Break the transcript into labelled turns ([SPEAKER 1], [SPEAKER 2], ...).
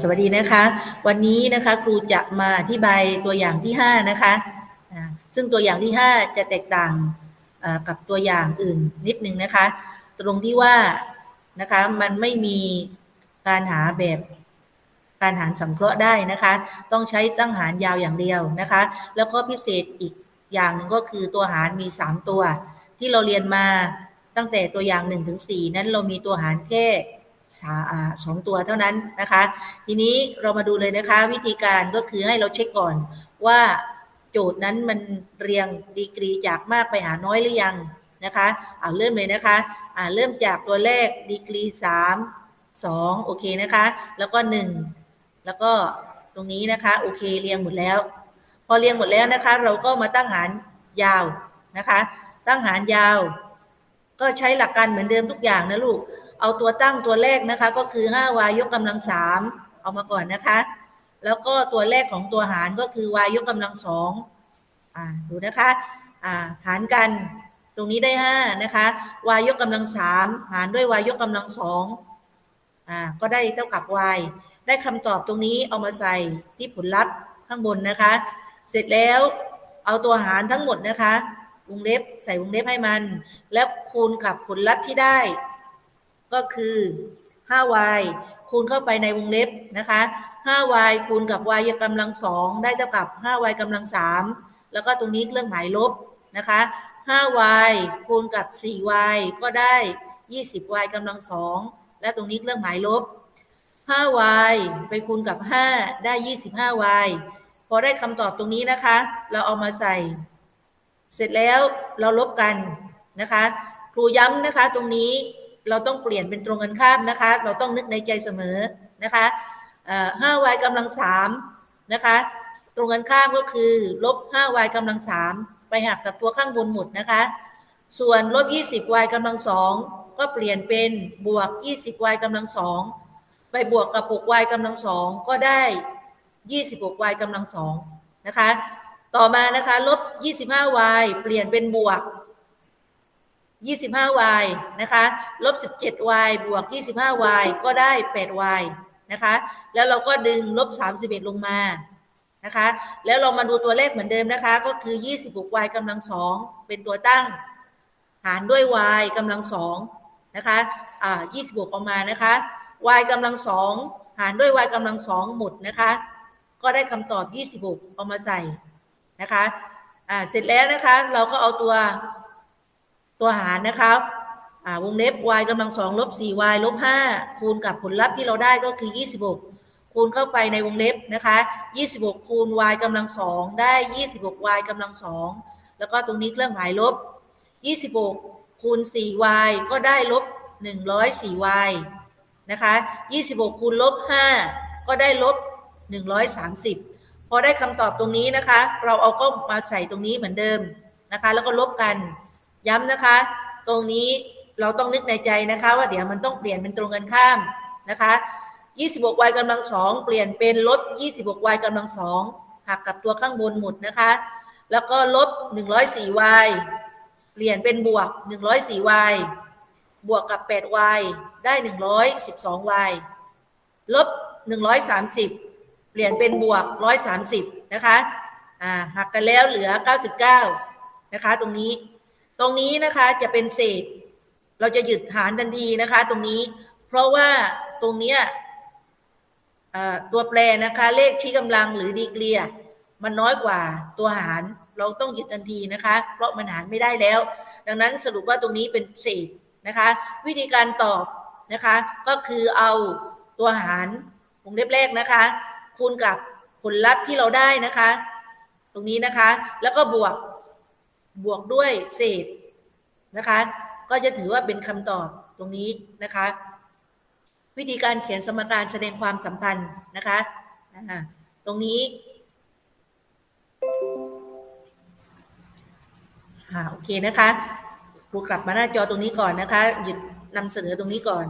[SPEAKER 1] สวัสดีนะคะ วันนี้นะคะครูจะมาอธิบายตัวอย่างที่ 5 นะคะซึ่งตัวอย่างที่ 5 จะแตกต่างกับตัวอย่างอื่นนิดนึงนะคะ ตรงที่ว่านะคะมันไม่มีการหาแบบการหารสังเคราะห์ได้นะคะ ต้องใช้ตั้งหารยาวอย่างเดียวนะคะ แล้วก็พิเศษอีกอย่างหนึ่งก็คือตัวหารมี 3 ตัว ที่เราเรียนมาตั้งแต่ตัวอย่าง1ถึง4นั้นเรามีตัวหารแค่ สองตัวเท่านั้นนะคะ ทีนี้เรามาดูเลยนะคะ วิธีการก็คือให้เราเช็คก่อนว่าโจทย์นั้นมันเรียงดีกรีจากมากไปหาน้อยหรือยังนะคะเอาเริ่มเลยนะคะอ่าเริ่มจากตัวแรกดีกรี3 2โอเคนะคะ แล้วก็1แล้วก็ตรงนี้นะคะโอเคเรียงหมดแล้ว พอเรียงหมดแล้วนะคะ เราก็มาตั้งหารยาวนะคะ ตั้งหารยาว ก็ใช้หลักการเหมือนเดิมทุกอย่างนะลูก เอาตัวตั้งตัวแรกนะคะ ก็คือ 5y ยกกำลัง3เอามาก่อนนะคะ แล้วก็ตัวแรกของตัวหารก็คือ y ยกกำลังสองอ่าดูนะคะอ่าหารกันตรงนี้ได้5นะคะ y ยกกำลัง3หารด้วย y ยกกำลังสองอ่าก็ได้เท่ากับ y ได้คำตอบตรงนี้เอามาใส่ที่ผลลัพธ์ข้างบนนะคะ เสร็จแล้วเอาตัวหารทั้งหมดนะคะ วงเล็บใส่วงเล็บให้มัน แล้วคูณกับผลลัพธ์ที่ได้ ก็คือ 5y คูณเข้าไปในวงเล็บนะคะ 5y คูณกับ y ยกกำลังสองได้เท่ากับ 5y กำลังสามแล้วก็ตรงนี้เครื่องหมายลบนะคะ 5y คูณกับ 4y ก็ได้ 20y กำลังสองและตรงนี้เครื่องหมายลบ 5y ไปคูณกับ 5 ได้ 25y พอได้คำตอบตรงนี้นะคะ เราเอามาใส่ เสร็จแล้วเราลบกันนะคะ ครูย้ำนะคะตรงนี้ เราต้องเปลี่ยนเป็นตรงกันข้ามนะคะ เราต้องนึกในใจเสมอนะคะเอ่อ 5y กำลัง3นะคะ ตรงกันข้ามก็คือลบ 5y กำลัง3ไปหักกับตัวข้างบนหมดนะคะ ส่วนลบ 20y กำลัง2ก็เปลี่ยนเป็นบวก 20y กำลัง2ไปบวกกับ 6y กำลัง2ก็ได้ 26y กำลัง2นะคะ ต่อมานะคะลบ 25y เปลี่ยนเป็นบวก 25y นะคะลบ 17y บวก 25y ก็ได้ 8y นะคะ แล้วเราก็ดึงลบ 31 ลงมานะคะ แล้วเรามาดูตัวเลขเหมือนเดิมนะคะ ก็คือ 26y กำลังสองเป็นตัวตั้ง หารด้วย y กำลังสองนะคะอ่า26ออกมานะคะ y กำลังสองหารด้วย y กำลังสองหมดนะคะ ก็ได้คำตอบ 26 เอามาใส่นะคะอ่าเสร็จแล้วนะคะ เราก็เอาตัว ตัวหารนะคะวงเล็บ y กำลังสองลบ 4y ลบ 5 คูณกับผลลัพธ์ที่เราได้ก็คือ 26 คูณเข้าไปในวงเล็บนะคะ 26 คูณ y กำลังสองได้ 26y กำลังสองแล้วก็ตรงนี้เครื่องหมายลบ 26 คูณ 4y ก็ได้ลบ 104y นะคะ 26 คูณลบ 5 ก็ได้ลบ 130 พอได้คำตอบตรงนี้นะคะ เราเอาก็มาใส่ตรงนี้เหมือนเดิมนะคะ แล้วก็ลบกัน ย้ำนะคะ ตรงนี้เราต้องนึกในใจนะคะ ว่าเดี๋ยวมันต้องเปลี่ยนเป็นตรงกันข้ามนะคะ 26y กำลังสองเปลี่ยนเป็นลบ 26y กำลังสองหักกับตัวข้างบนหมดนะคะ แล้วก็ลบ 104y เปลี่ยนเป็นบวก 104y บวกกับ 8y ได้ 112y ลบ 130 เปลี่ยนเป็นบวก 130 นะคะ อ่าหักกันแล้วเหลือ 99 นะคะ ตรงนี้ ตรงนี้นะคะจะเป็นเศษ เราจะหยุดหารทันทีนะคะ ตรงนี้ เพราะว่าตรงเนี้ยตัวแปรนะคะ เลขชี้กำลังหรือดีกรียมันน้อยกว่าตัวหารเราต้องหยุดทันทีนะคะ เพราะมันหารไม่ได้แล้ว ดังนั้นสรุปว่าตรงนี้เป็นเศษนะคะ วิธีการตอบนะคะ ก็คือเอาตัวหารวงเล็บแรกนะคะ คูณกับผลลัพธ์ที่เราได้นะคะ ตรงนี้นะคะ แล้วก็บวก บวกด้วยเศษนะคะ ก็จะถือว่าเป็นคำตอบตรงนี้นะคะ วิธีการเขียนสมการแสดงความสัมพันธ์นะคะตรงนี้โอเคนะคะครูกลับมาหน้าจอตรงนี้ก่อนนะคะ หยุดนำเสนอตรงนี้ก่อน